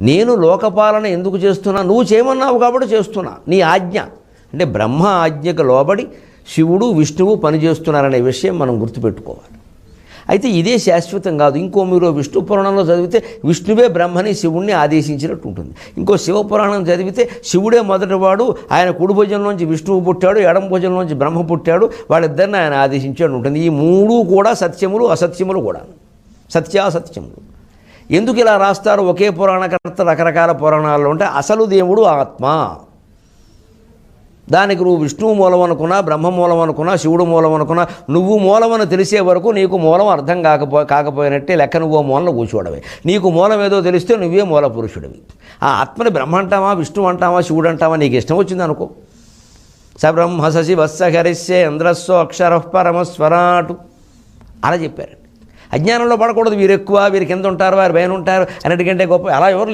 నేను లోకపాలన ఎందుకు చేస్తున్నా? నువ్వు చేయమన్నావు కాబట్టి చేస్తున్నా. నీ ఆజ్ఞ. అంటే బ్రహ్మ ఆజ్ఞకు లోబడి శివుడు విష్ణువు పనిచేస్తున్నారనే విషయం మనం గుర్తుపెట్టుకోవాలి. అయితే ఇదే శాశ్వతం కాదు. ఇంకో మీరు విష్ణు పురాణంలో చదివితే విష్ణువే బ్రహ్మని శివుణ్ణి ఆదేశించినట్టు ఉంటుంది. ఇంకో శివపురాణం చదివితే శివుడే మొదటివాడు ఆయన కుడి భుజంలోంచి విష్ణువు పుట్టాడు ఎడం భుజంలోంచి బ్రహ్మ పుట్టాడు వాళ్ళిద్దరిని ఆయన ఆదేశించాడు ఉంటుంది. ఈ మూడు కూడా సత్యములు అసత్యములు కూడా. సత్యాసత్యములు. ఎందుకు ఇలా రాస్తారు? ఒకే పురాణకర్త రకరకాల పురాణాల్లో ఉంటే అసలు దేవుడు ఆత్మ. దానికి నువ్వు విష్ణువు మూలం అనుకున్నా బ్రహ్మ మూలం అనుకున్నా శివుడు మూలం అనుకున్నా నువ్వు మూలమని తెలిసే వరకు నీకు మూలం అర్థం కాకపో కాకపోయినట్టే లెక్క నువ్వు మూలన కూర్చోవడమే. నీకు మూలం ఏదో తెలిస్తే నువ్వే మూల పురుషుడివి. ఆ ఆత్మని బ్రహ్మ అంటావా విష్ణువు అంటావా శివుడు అంటావా నీకు ఇష్టం వచ్చింది అనుకో. సబ్రహ్మ శశి వత్స హరిస్యే ఇంద్రస్వ అక్షర పరమస్వరాటు. అలా చెప్పారండి. అజ్ఞానంలో పడకూడదు. వీరు ఎక్కువ వీరు కింద ఉంటారు వారు పైన ఉంటారు అన్నిటికంటే గొప్ప అలా ఎవరు